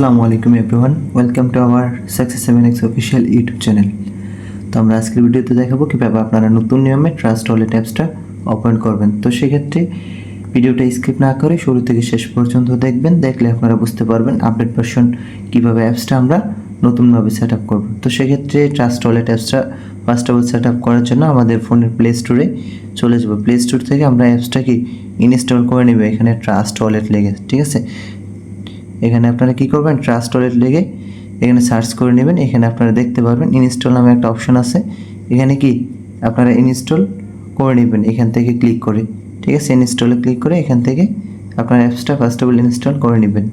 আসসালামু আলাইকুম everyone welcome to our success seven X official YouTube channel তো আমরা আজকের ভিডিওতে দেখাবো কীভাবে আপনারা নতুন নিয়মে ট্রাস্ট ওয়ালেট অ্যাপসটা ওপেন করবেন। তো সেক্ষেত্রে ভিডিওটা স্কিপ না করে শুরু থেকে শেষ পর্যন্ত দেখবেন, দেখলে আপনারা বুঝতে পারবেন আপডেট ভার্সন কীভাবে অ্যাপসটা আমরা নতুনভাবে সেট আপ করব। তো সেক্ষেত্রে ট্রাস্ট ওয়ালেট অ্যাপসটা ফার্স্ট অফ সেট আপ করার জন্য আমাদের ফোনের প্লে স্টোরে চলে যাব। প্লে স্টোর থেকে আমরা অ্যাপসটাকে ইনস্টল করে নেব। এখানে ট্রাস্ট ওয়ালেট লেগে, ঠিক আছে? এখানে আপনারা কি করবেন? ট্রাস্ট ওয়ালেট লেগে এখানে সার্চ করে নেবেন। এখানে আপনারা দেখতে পারবেন ইনস্টল নামে একটা অপশন আছে। এখানে কি? আপনারা ইনস্টল করে নেবেন এখান থেকে ক্লিক করে। ঠিক আছে? ইনস্টলে ক্লিক করে এখান থেকে আপনার অ্যাপসটা ফার্স্ট অফ অল ইনস্টল করে নেবেন।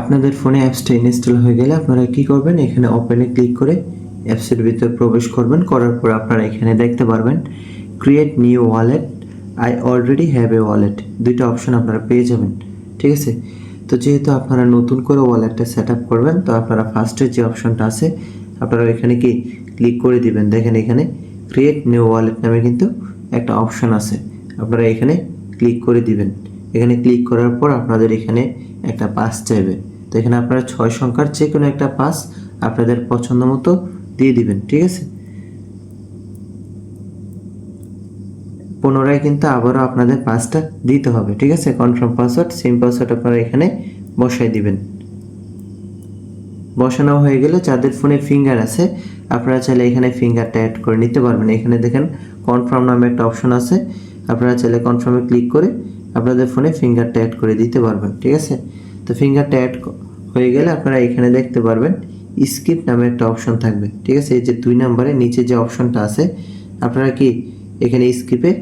আপনাদের ফোনে অ্যাপসটা ইনস্টল হয়ে গেলে আপনারা কি করবেন? এখানে ওপেনে ক্লিক করে অ্যাপসের ভিতরে প্রবেশ করবেন। করার পর আপনারা এখানে দেখতে পারবেন create new wallet I already have a wallet দুইটা অপশন আপনারা পেয়ে যাবেন। ঠিক আছে? তো যেহেতু আপনারা নতুন করে ওয়ালেটটা সেট আপ করবেন, তো আপনারা ফার্স্টের যে অপশনটা আছে, আপনারা এখানে কি ক্লিক করে দিবেন? দেখেন এখানে ক্রিয়েট নিউ ওয়ালেট নামে কিন্তু একটা অপশন আছে। আপনারা এখানে ক্লিক করে দিবেন। এখানে ক্লিক করার পর আপনাদের এখানে একটা পাস চাইবে। তো এখানে আপনারা ছয় সংখ্যার যে কোনো একটা পাস আপনাদের পছন্দ মতো দিয়ে দিবেন, ঠিক আছে? পুনরায় কিন্তু আবারও আপনাদের পাসটা দিতে হবে, ঠিক আছে? কনফার্ম পাসওয়ার্ড সেম পাসওয়ার্ড আপনারা এখানে বসাই দিবেন। বসানো হয়ে গেলে যাদের ফোনে ফিঙ্গার আছে, আপনারা চাইলে এখানে ফিঙ্গারটা অ্যাড করে নিতে পারবেন। এখানে দেখেন কনফার্ম নামে একটা অপশন আছে, আপনারা চাইলে কনফার্মে ক্লিক করে আপনাদের ফোনে ফিঙ্গারটা অ্যাড করে দিতে পারবেন, ঠিক আছে? তো ফিঙ্গারটা অ্যাড হয়ে গেলে আপনারা এখানে দেখতে পারবেন স্কিপ নামে একটা অপশন থাকবে, ঠিক আছে? এই যে দুই নম্বরে নিচে যে অপশনটা আছে, আপনারা কি এখানে স্কিপে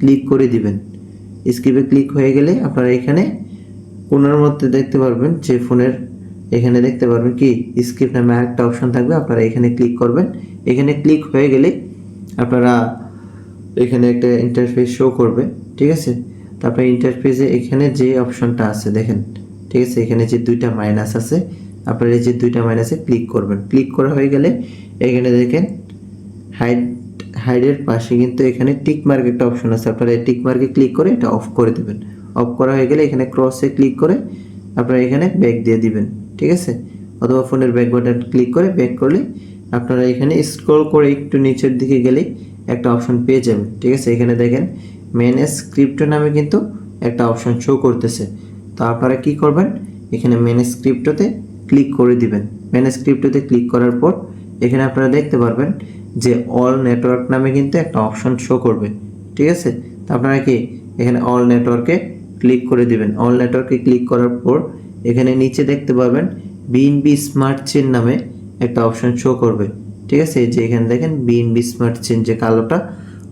ক্লিক করে দিবেন। স্কিপে ক্লিক হয়ে গেলে আপনারা এখানে কোনার মধ্যে দেখতে পারবেন যে ফোনের এখানে দেখতে পারবেন কি স্কিপ নামে আরেকটা অপশন থাকবে, আপনারা এখানে ক্লিক করবেন। এখানে ক্লিক হয়ে গেলে আপনারা এখানে একটা ইন্টারফেস শো করবে, ঠিক আছে? তারপরে ইন্টারফেসে এখানে যে অপশনটা আছে, দেখেন, ঠিক আছে? এখানে যে দুইটা মাইনাস আছে, আপনারা এই যে দুইটা মাইনাসে ক্লিক করবেন। ক্লিক করা হয়ে গেলে এখানে দেখেন হাইড হাইডের পাশে কিন্তু এখানে টিক মার্ক একটা অপশন আছে। আপনারা এই টিক মার্কে ক্লিক করে এটা অফ করে দেবেন। অফ করা হয়ে গেলে এখানে ক্রসে ক্লিক করে আপনারা এখানে ব্যাক দিয়ে দিবেন, ঠিক আছে? অথবা ফোনের ব্যাক বাটন ক্লিক করে ব্যাক করলে আপনারা এখানে স্ক্রল করে একটু নিচের দিকে গেলে একটা অপশন পেয়ে যাবেন, ঠিক আছে? এখানে দেখেন ম্যানেজ ক্রিপ্টো নামে কিন্তু একটা অপশন শো করতেছে। তো আপনারা কি করবেন? এখানে ম্যানেজ ক্রিপ্টোতে ক্লিক করে দিবেন। ম্যানেজ ক্রিপ্টোতে ক্লিক করার পর এখানে আপনারা দেখতে পারবেন যে অল নেটওয়ার্ক নামে কিন্তু একটা অপশন শো করবে, ঠিক আছে? তো আপনারা কি এখানে অল নেটওয়ার্কে ক্লিক করে দিবেন। অল নেটওয়ার্কে ক্লিক করার পর এখানে নিচে দেখতে পারবেন বিএনবি স্মার্ট চেন নামে একটা অপশন শো করবে, ঠিক আছে? যে এখানে দেখেন বিএনবি স্মার্ট চেন যে কালোটা,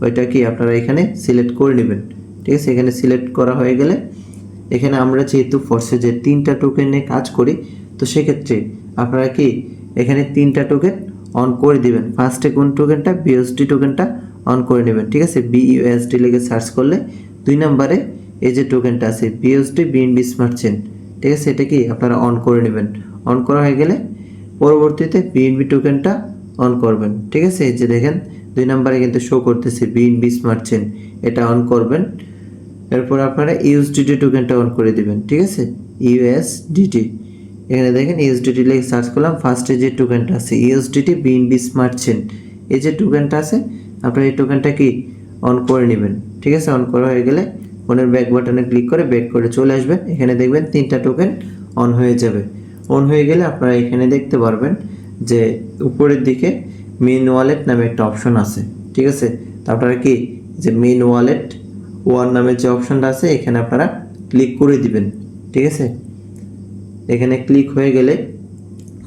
ওইটা কি আপনারা এখানে সিলেক্ট করে নেবেন, ঠিক আছে? এখানে সিলেক্ট করা হয়ে গেলে এখানে আমরা যেহেতু ফোর্সে যে তিনটা টোকেনে কাজ করি, তো সেক্ষেত্রে আপনারা কি এখানে তিনটা টোকেন অন করে দিবেন। ফার্স্টে কোন টোকেনটা বিএসডি টোকেনটা অন করে নেবেন, ঠিক আছে? বিইউএসডি লিখে সার্চ করলে দুই নম্বরে এই যে টোকেনটা আছে বিএসডি বিএনবি স্মার্ট চেন ঠিক আছে? এটা কি আপনারা অন করে নেবেন। অন করা হয়ে গেলে পরবর্তীতে বিএনবি টোকেনটা অন করবেন, ঠিক আছে? এই যে দেখেন, দুই নম্বরে কিন্তু শো করতেছে বিএনবি স্মার্ট চেন এটা অন করবেন। এরপর আপনারা ইউএসডিটি টোকেনটা অন করে দিবেন, ঠিক আছে? ইউএসডিটি এখানে দেখেন ইউএসডিটি লিখে সার্চ করলাম ফার্স্টে যে টোকেনটা আছে ইউএসডিটি বিএনবি স্মার্ট চেন এই যে টোকেনটা আছে, আপনারা এই টোকেনটা কি অন করে নেবেন, ঠিক আছে? অন করা হয়ে গেলে ফোনের ব্যাক বাটনে ক্লিক করে ব্যাক করে চলে আসবেন, এখানে দেখবেন তিনটা টোকেন অন হয়ে যাবে। অন হয়ে গেলে আপনারা এখানে দেখতে পারবেন যে উপরের দিকে মেন ওয়ালেট নামে একটা অপশন আছে, ঠিক আছে? তো আপনারা কি যে মেন ওয়ালেট ওয়ান নামের যে অপশনটা আছে, এখানে আপনারা ক্লিক করে দিবেন, ঠিক আছে? এখানে ক্লিক হয়ে গেলে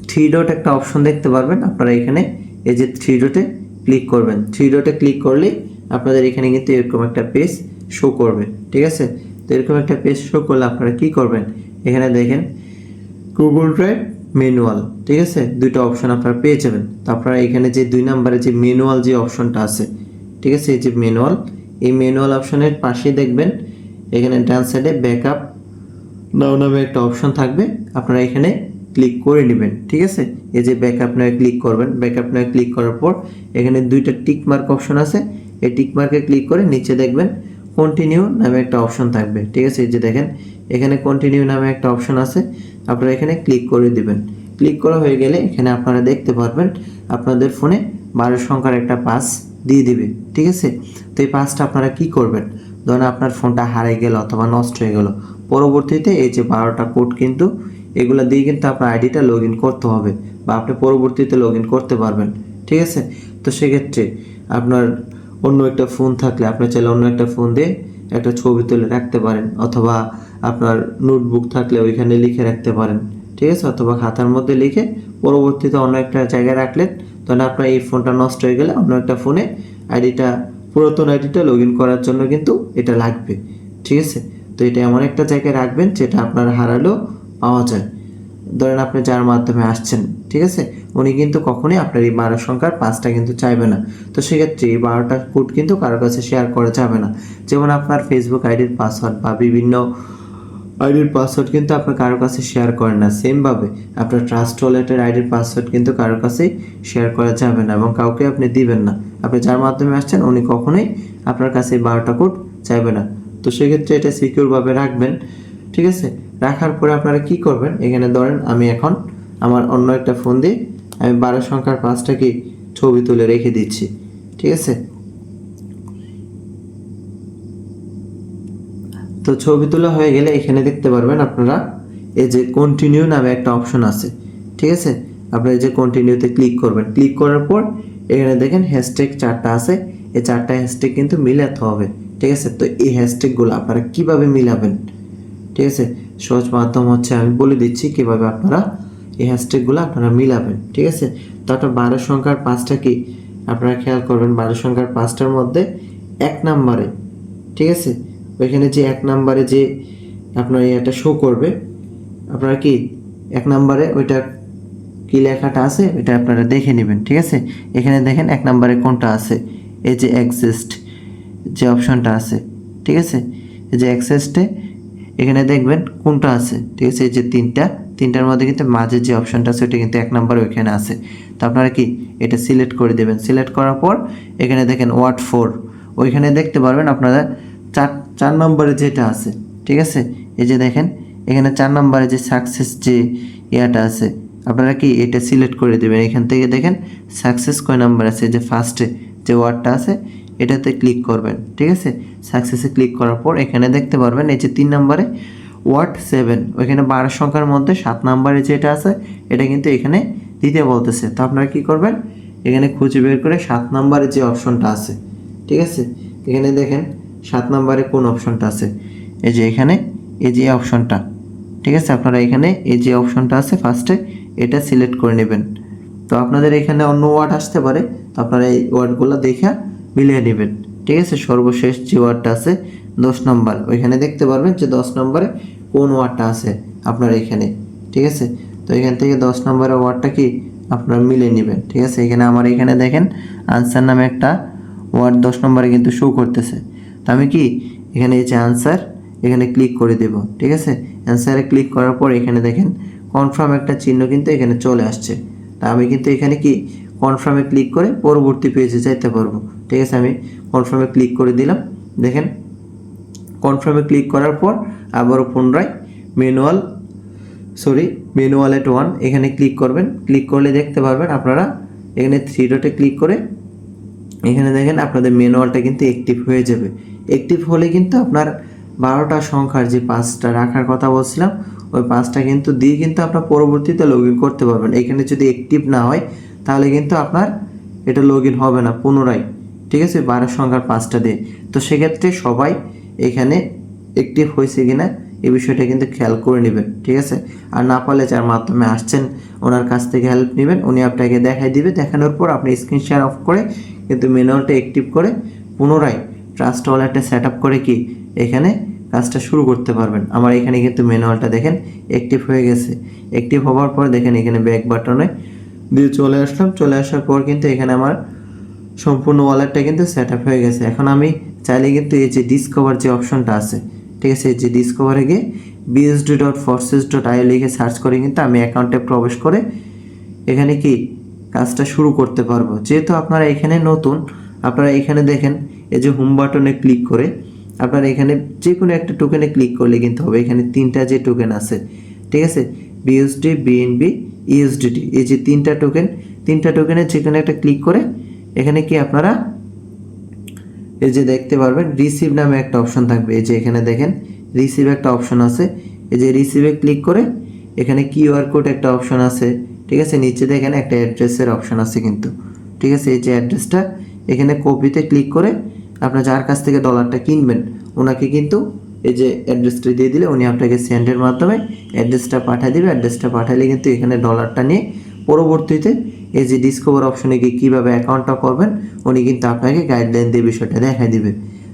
থ্রি ডট একটা অপশন দেখতে পারবেন। আপনারা এখানে এই যে থ্রি ডটে ক্লিক করবেন। থ্রি ডটে ক্লিক করলে আপনাদের এখানে কিন্তু এরকম একটা পেজ শো করবে। ঠিক আছে? তো এরকম একটা পেজ শো করলে আপনারা কী করবেন? এখানে দেখেন গুগল ড্রাইভ ম্যানুয়াল ঠিক আছে? দুইটা অপশন আপনারা পেয়ে যাবেন। তো আপনারা এখানে যে দুই নম্বরে যে ম্যানুয়াল যে অপশনটা আছে, ঠিক আছে? এই যে ম্যানুয়াল এই ম্যানুয়াল অপশনের পাশে দেখবেন, এখানে ডান সাইডে ব্যাকআপ নাও নামে একটা অপশন থাকবে। আপনারা এখানে ক্লিক করে নেবেন, ঠিক আছে? এই যে ব্যাকআপ নামে ক্লিক করবেন ব্যাকআপ নামে ক্লিক করার পর এখানে দুইটা টিক মার্ক অপশন আছে। এই টিক মার্কে ক্লিক করে নিচে দেখবেন কন্টিনিউ নামে একটা অপশন থাকবে, ঠিক আছে? এই যে দেখেন, এখানে কন্টিনিউ নামে একটা অপশন আছে। আপনারা এখানে ক্লিক করে দিবেন। ক্লিক করা হয়ে গেলে এখানে আপনারা দেখতে পারবেন আপনাদের ফোনে বারো সংখ্যার একটা পাস দিয়ে দিবে, ঠিক আছে? তো এই পাসটা আপনারা কি করবেন? ধরেন আপনার ফোনটা হারিয়ে গেল অথবা নষ্ট হয়ে গেল। পরবর্তীতে এই যে বারোটা কোড কিন্তু এগুলো দিয়ে কিন্তু আপনার আইডিটা লগ করতে হবে বা আপনি পরবর্তীতে লগ করতে পারবেন, ঠিক আছে? তো সেক্ষেত্রে আপনার অন্য একটা ফোন থাকলে, আপনি চাইলে অন্য একটা ফোন দিয়ে একটা ছবি তুলে রাখতে পারেন অথবা আপনার নোটবুক থাকলে ওইখানে লিখে রাখতে পারেন, ঠিক আছে? অথবা খাতার মধ্যে লিখে পরবর্তীতে অন্য একটা জায়গায় রাখলেন তখন আপনার এই ফোনটা নষ্ট হয়ে গেলে অন্য একটা ফোনে আইডিটা, পুরাতন আইডিটা লগ করার জন্য কিন্তু এটা লাগবে, ঠিক আছে? তো এটা এমন একটা জায়গায় রাখবেন যেটা আপনার হারালেও পাওয়া যায় ধরেন আপনি যার মাধ্যমে আসছেন, ঠিক আছে? উনি কিন্তু কখনোই আপনার এই বারো সংখ্যার পাঁচটা কিন্তু চাইবে না। তো সেক্ষেত্রে এই বারোটা কোড কিন্তু কারোর কাছে শেয়ার করা যাবে না। যেমন আপনার ফেসবুক আইডির পাসওয়ার্ড বা বিভিন্ন আইডির পাসওয়ার্ড কিন্তু আপনার কারোর কাছে শেয়ার করেন না। সেমভাবে আপনার ট্রাস্ট ওয়ালেটের আইডির পাসওয়ার্ড কিন্তু কারোর কাছেই শেয়ার করা যাবে না এবং কাউকে আপনি দিবেন না। আপনি যার মাধ্যমে আসছেন, উনি কখনোই আপনার কাছে এই বারোটা কোড চাইবে না। তো সেক্ষেত্রে এটা সিকিউরভাবে রাখবেন, ঠিক আছে? রাখার পরে আপনারা কি করবেন? এখানে ধরেন আমি এখন আমার অন্য একটা ফোন দিয়ে আমি বারো সংখ্যার পাঁচটাকে ছবি তুলে রেখে দিচ্ছি। ঠিক আছে? তো ছবি তোলা হয়ে গেলে এখানে দেখতে পারবেন আপনারা, এই যে কন্টিনিউ নামে একটা অপশন আছে। ঠিক আছে? আপনারা এই যে কন্টিনিউতে ক্লিক করবেন। ক্লিক করার পর এখানে দেখেন হ্যাশট্যাগ চারটা আছে। এই চারটা হ্যাশট্যাগ কিন্তু মিলাতে হবে। ঠিক আছে? তো এই হ্যাশট্যাগুলো আপনারা কীভাবে মিলাবেন? ঠিক আছে? সহজ মাধ্যম হচ্ছে আমি বলে দিচ্ছি কীভাবে আপনারা এই হ্যাশট্যাগুলো আপনারা মিলাবেন, ঠিক আছে? তো আপনার বারো সংখ্যার পাঁচটা কি? আপনারা খেয়াল করবেন বারো সংখ্যার পাঁচটার মধ্যে এক নাম্বারে, ঠিক আছে? ওইখানে যে এক নাম্বারে যে আপনার এটা শো করবে, আপনারা কি এক নাম্বারে ওইটা কি লেখাটা আছে? ওইটা আপনারা দেখে নেবেন, ঠিক আছে? এখানে দেখেন এক নাম্বারে কোনটা আছে? এই যে এক্সিস্ট যে অপশনটা আছে, ঠিক আছে? এই যে অ্যাক্সেসটে এখানে দেখবেন কোনটা আছে? ঠিক আছে, এই যে তিনটা, তিনটার মধ্যে কিন্তু মাঝে যে অপশনটা আছে ওটা কিন্তু এক নাম্বার ওইখানে আছে। তো আপনারা কি এটা সিলেক্ট করে দেবেন? সিলেক্ট করার পর এখানে দেখেন ওয়ার্ড ফোর ওইখানে দেখতে পারবেন আপনারা চার চার নম্বরে যেটা আছে, ঠিক আছে? এই যে দেখেন, এখানে চার নম্বরে যে সাকসেস যে ইয়াটা আছে, আপনারা কি এটা সিলেক্ট করে দেবেন? এখান থেকে দেখেন সাকসেস কয় নাম্বার আছে? যে ফার্স্টে যে ওয়ার্ডটা আছে এটাতে ক্লিক করবেন, ঠিক আছে? সাকসেসে ক্লিক করার পর এখানে দেখতে পারবেন এই যে তিন নম্বরে ওয়ার্ড সেভেন ওইখানে বারো সংখ্যার মধ্যে সাত নম্বরে যেটা আছে, এটা কিন্তু এখানে দিতে বলতেছে। তো আপনারা কি করবেন? এখানে খুঁজে বের করে সাত নম্বরে যে অপশনটা আছে, ঠিক আছে? এখানে দেখেন সাত নম্বরে কোন অপশনটা আছে? এই যে এখানে, এই যে অপশনটা, ঠিক আছে? আপনারা এখানে এই যে অপশনটা আছে ফার্স্টে এটা সিলেক্ট করে নেবেন। তো আপনাদের এখানে অন্য ওয়ার্ড আসতে পারে। তো আপনারা এই ওয়ার্ডগুলো দেখে মিলিয়ে নেবেন। ঠিক আছে? সর্বশেষ যে ওয়ার্ডটা আছে, দশ নম্বর। ওইখানে দেখতে পারবেন যে দশ নম্বরে কোন ওয়ার্ডটা আছে আপনার এখানে। ঠিক আছে? তো এখান থেকে দশ নম্বরের ওয়ার্ডটা কি আপনারা মিলিয়ে নেবেন। ঠিক আছে? এখানে আমার এখানে দেখেন, আনসার নামে একটা ওয়ার্ড দশ নম্বরে কিন্তু শো করতেছে। তো আমি কি এখানে এই যে আনসার, এখানে ক্লিক করে দেব। ঠিক আছে? অ্যান্সারে ক্লিক করার পর এখানে দেখেন কনফার্ম একটা চিহ্ন কিন্তু এখানে চলে আসছে। তা আমি কিন্তু এখানে কি কনফার্মে ক্লিক করে পরবর্তী পেজে যাইতে পারব। ঠিক আছে, আমি কনফার্মে ক্লিক করে দিলাম। দেখেন কনফার্মে ক্লিক করার পর আবারও পুনরায় manual sorry manual at one এখানে ক্লিক করবেন। ক্লিক করলে দেখতে পারবেন আপনারা এখানে থ্রি ডটে ক্লিক করে এখানে দেখেন আপনাদের ম্যানুয়ালটা কিন্তু অ্যাক্টিভ হয়ে যাবে। অ্যাক্টিভ হলে কিন্তু আপনার বারোটা সংখ্যার যে পাঁচটা রাখার কথা বলছিলাম, ওই পাঁচটা কিন্তু দিয়ে কিন্তু আপনার পরবর্তীতে লগ ইন করতে পারবেন। এখানে যদি অ্যাক্টিভ না হয় তাহলে কিন্তু আপনার এটা লগ ইন হবে না পুনরায়, ঠিক আছে? বারো সংখ্যার পাঁচটা দিয়ে। তো সেক্ষেত্রে সবাই এখানে অ্যাক্টিভ হয়েছে কিনা এই বিষয়টা কিন্তু খেয়াল করে নেবেন, ঠিক আছে? আর না পারলে যার মাধ্যমে আসছেন, ওনার কাছ থেকে হেল্প নেবেন, উনি আপনাকে দেখাই দিবে। দেখানোর পর আপনি স্ক্রিন শেয়ার অফ করে কিন্তু ম্যানুয়ালটা অ্যাক্টিভ করে পুনরায় ট্রাস্ট ওয়ালেটটা সেট আপ করে কি এখানে কাজটা শুরু করতে পারবেন। আমার এখানে কিন্তু ম্যানুয়ালটা দেখেন অ্যাক্টিভ হয়ে গেছে। অ্যাক্টিভ হওয়ার পর দেখেন এখানে ব্যাক বাটনে দিয়ে চলে আসলাম। চলে আসার পর কিন্তু এখানে আমার সম্পূর্ণ ওয়ালেটটা কিন্তু সেট আপ হয়ে গেছে। এখন আমি চাইলে কিন্তু এই যে ডিসকভার যে অপশনটা আছে, ঠিক আছে? এই যে ডিসকভারে গিয়ে BSD dot forces dot I লিখে সার্চ করে কিন্তু আমি অ্যাকাউন্টে প্রবেশ করে এখানে কি কাজটা শুরু করতে পারব। যেহেতু আপনারা এখানে নতুন, আপনারা এখানে দেখেন, এই যে হোম বাটনে ক্লিক করে আপনারা এখানে যে কোনো একটা টোকেনে ক্লিক করলে কিন্তু হবে। এখানে তিনটা যে টোকেন আছে, ঠিক আছে? বিএসডি বিএনবি ইউএসডিটি এই যে তিনটা টোকেন তিনটা টোকেনের যে কোনো একটা ক্লিক করে, এখানে কি আপনারা, এই যে দেখতে পারবেন রিসিভ নামে একটা অপশন থাকবে। এই যে এখানে দেখেন রিসিভ একটা অপশন আছে। এই যে রিসিভে ক্লিক করে, এখানে কিউআর কোড একটা অপশন আছে। ঠিক আছে? নিচে দেখেন একটা অ্যাড্রেসের অপশন আছে কিন্তু। ঠিক আছে? এই যে অ্যাড্রেসটা এখানে কপিতে ক্লিক করে, আপনার যার কাছ থেকে ডলারটা কিনবেন, ওনাকে কিন্তু এই যে অ্যাড্রেসটা দিয়ে দিলে উনি আপনাকে সেন্ডের মাধ্যমে অ্যাড্রেসটা পাঠিয়ে দিবে। অ্যাড্রেসটা পাঠালে কিন্তু এখানে ডলারটা নিয়ে পরবর্তীতে এই যে ডিসকভার অপশনে গিয়ে কীভাবে অ্যাকাউন্টটা করবেন, উনি কিন্তু আপনাকে গাইডলাইন দিয়ে বিষয়টা দেখাই দিবে।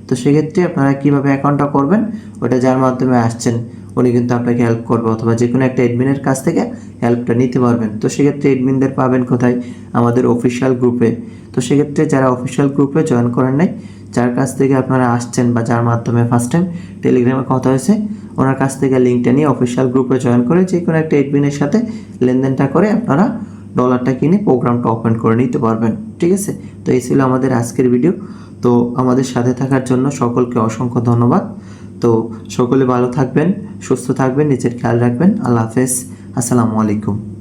তো সেক্ষেত্রে আপনারা কীভাবে অ্যাকাউন্টটা করবেন, ওটা যার মাধ্যমে আসছেন, উনি কিন্তু আপনাকে হেল্প করবে অথবা যে কোনো একটা এডমিনের কাছ থেকে হেল্পটা নিতে পারবেন। তো সেক্ষেত্রে এডমিনদের পাবেন কোথায়? আমাদের অফিসিয়াল গ্রুপে তো সেক্ষেত্রে যারা অফিসিয়াল গ্রুপে জয়েন করেন নাই যার কাছ থেকে আপনারা আসছেন বা যার মাধ্যমে ফার্স্ট টাইম টেলিগ্রামে কথা হয়েছে, ওনার কাছ থেকে লিঙ্কটা নিয়ে অফিসিয়াল গ্রুপে জয়েন করে যে কোনো একটা এডমিনের সাথে লেনদেনটা করে আপনারা ডলারটা কিনে প্রোগ্রামটা ওপেন করে নিতে পারবেন, ঠিক আছে? তো এই ছিল আমাদের আজকের ভিডিও তো আমাদের সাথে থাকার জন্য সকলকে অসংখ্য ধন্যবাদ। তো সকলে ভালো থাকবেন, সুস্থ থাকবেন, নিজের খেয়াল রাখবেন। আল্লাহ হাফেজ। আসসালামু আলাইকুম।